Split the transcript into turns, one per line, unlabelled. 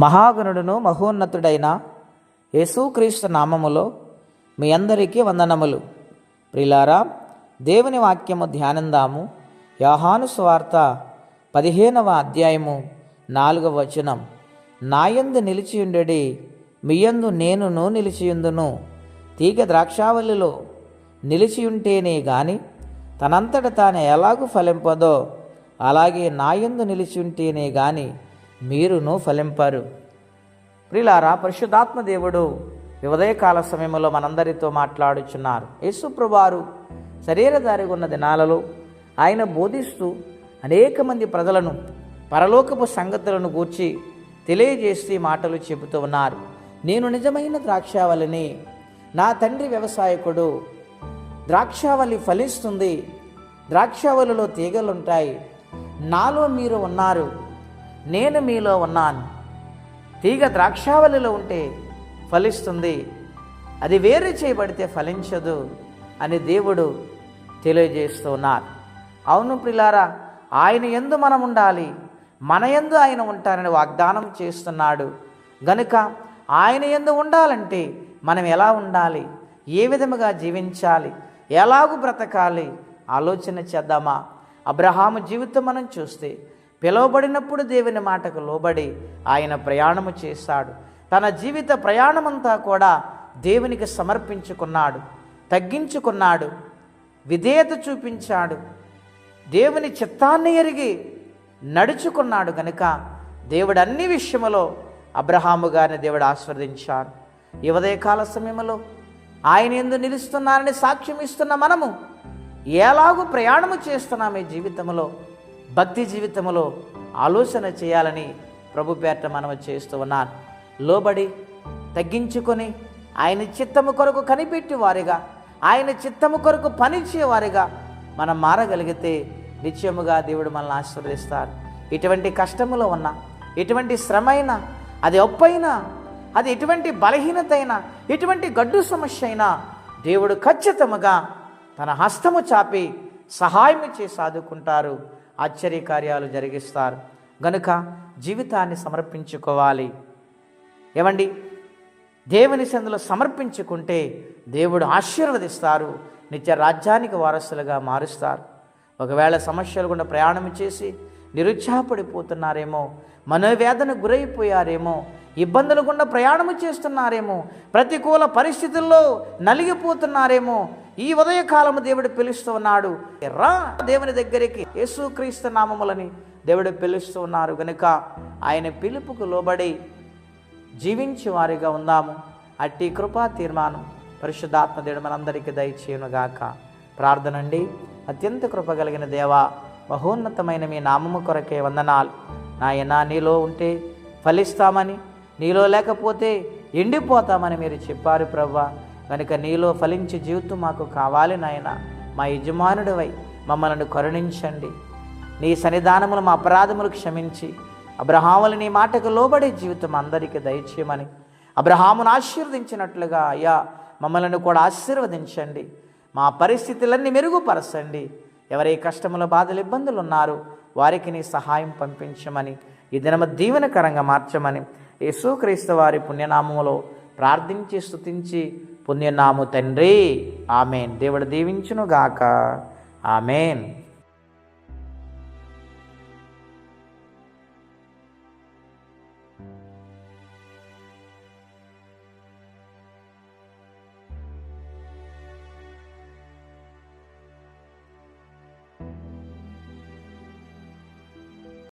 మహాగణుడును మహోన్నతుడైన యేసుక్రీస్తు నామములో మీ అందరికీ వందనములు. ప్రిలారా దేవుని వాక్యము ధ్యానందాము. యోహాను స్వార్త పదిహేనవ అధ్యాయము నాలుగవ వచనం. నాయందు నిలిచియుండెడి మీయందు నేనును నిలిచియుందును. తీగ ద్రాక్షావల్లిలో నిలిచియుంటేనే గాని తనంతట తాను ఎలాగూ ఫలింపదో అలాగే నాయందు నిలిచియుంటేనే గాని మీరును ఫలింపరు. ప్రిలారా పరిశుద్ధాత్మ దేవుడు ఉదయకాల సమయంలో మనందరితో మాట్లాడుచున్నారు. యేసుప్రభువారు శరీరధారి ఉన్న దినాలలో ఆయన బోధిస్తూ అనేక మంది ప్రజలను పరలోకపు సంగతులను గూర్చి తెలియజేసి మాటలు చెబుతూ ఉన్నారు. నేను నిజమైన ద్రాక్షావళిని నా తండ్రి వ్యవసాయకుడు ద్రాక్షావళి ఫలిస్తుంది ద్రాక్షావళిలో తీగలుంటాయి నాలో మీరు ఉన్నారు నేను మీలో ఉన్నాను. తీగ ద్రాక్షావళిలో ఉంటే ఫలిస్తుంది. అది వేరు చేయబడితే ఫలించదు అని దేవుడు తెలియజేస్తున్నారు అవును ప్రిలారా ఆయన ఎందు మనం ఉండాలి. మన ఎందు ఆయన ఉంటారని వాగ్దానం చేస్తున్నాడు. గనుక ఆయన ఎందు ఉండాలంటే మనం ఎలా ఉండాలి? ఏ విధముగా జీవించాలి? ఎలాగూ బ్రతకాలి? ఆలోచన చేద్దామా? అబ్రహాము జీవితం మనం చూస్తే పిలువబడినప్పుడు దేవుని మాటకు లోబడి ఆయన ప్రయాణము చేశాడు. తన జీవిత ప్రయాణమంతా కూడా దేవునికి సమర్పించుకున్నాడు. తగ్గించుకున్నాడు. విధేయత చూపించాడు. దేవుని చిత్తాన్ని ఎరిగి నడుచుకున్నాడు గనుక దేవుడు అన్ని విషయములో అబ్రహాము గారిని దేవుడు ఆస్వాదించాడు ఈ ఉదయకాల సమయంలో ఆయన ఎందు నిలుస్తున్నారని సాక్ష్యం ఇస్తున్న మనము ఎలాగూ ప్రయాణము చేస్తున్నాం ఈ జీవితంలో భక్తి జీవితంలో ఆలోచన చేయాలని ప్రభు పేట మనం చేస్తూ ఉన్నాను. లోబడి తగ్గించుకొని ఆయన చిత్తము కొరకు కనిపెట్టి వారిగా ఆయన చిత్తము కొరకు పనిచేవారిగా మనం మారగలిగితే నిత్యముగా దేవుడు మనల్ని ఆశీర్వదిస్తారు. ఇటువంటి కష్టములో ఉన్న ఎటువంటి శ్రమైనా అది ఒప్పైనా అది ఎటువంటి బలహీనత అయినా ఎటువంటి గడ్డు సమస్య అయినా దేవుడు ఖచ్చితముగా తన హస్తము చాపి సహాయం చేసి ఆదుకుంటారు. ఆశ్చర్య కార్యాలు జరిగిస్తారు. గనుక జీవితాన్ని సమర్పించుకోవాలి. ఏమండి? దేవుని సందులో సమర్పించుకుంటే దేవుడు ఆశీర్వదిస్తారు. నిత్య రాజ్యానికి వారసులుగా మారుస్తారు. ఒకవేళ సమస్యలు గుండా ప్రయాణం చేసి నిరుత్సాహపడిపోతున్నారేమో మనోవేదన గురైపోయారేమో ఇబ్బందులు గుండా ప్రయాణము చేస్తున్నారేమో ప్రతికూల పరిస్థితుల్లో నలిగిపోతున్నారేమో ఈ ఉదయకాలము దేవుడు పిలుస్తూ ఉన్నాడు. రా దేవుని దగ్గరికి యేసుక్రీస్తు నామములని దేవుడు పిలుస్తూ ఉన్నారు. కనుక ఆయన పిలుపుకు లోబడి జీవించి వారిగా ఉందాము. అట్టి కృపా తీర్మానం పరిశుద్ధాత్మ దేవుడు మనందరికీ దయచేయునుగాక. ప్రార్థన అండి అత్యంత కృప కలిగిన దేవా మహోన్నతమైన మీ నామము కొరకే వందనాలు. నాయనా నీలో ఉంటే ఫలిస్తామని నీలో లేకపోతే ఎండిపోతామని మీరు చెప్పారు ప్రవ్వా. కనుక నీలో ఫలించే జీవితం మాకు కావాలి నాయన. మా యజమానుడివై మమ్మల్ని కరుణించండి. నీ సన్నిధానములు మా అపరాధములు క్షమించి అబ్రహాములు నీ మాటకు లోబడే జీవితం అందరికీ దయచేయమని అబ్రహామును ఆశీర్వదించినట్లుగా అయ్యా మమ్మల్ని కూడా ఆశీర్వదించండి. మా పరిస్థితులన్నీ మెరుగుపరచండి. ఎవరే కష్టముల బాధలు ఇబ్బందులు ఉన్నారో వారికి నీ సహాయం పంపించమని ఈ దినమ దీవెనకరంగా మార్చమని యేసుక్రీస్తు వారి పుణ్యనామములో ప్రార్థించి స్థుతించి పుణ్యనాము తండ్రి. ఆమెన్. దేవుడు దీవించునుగాక. ఆమెన్.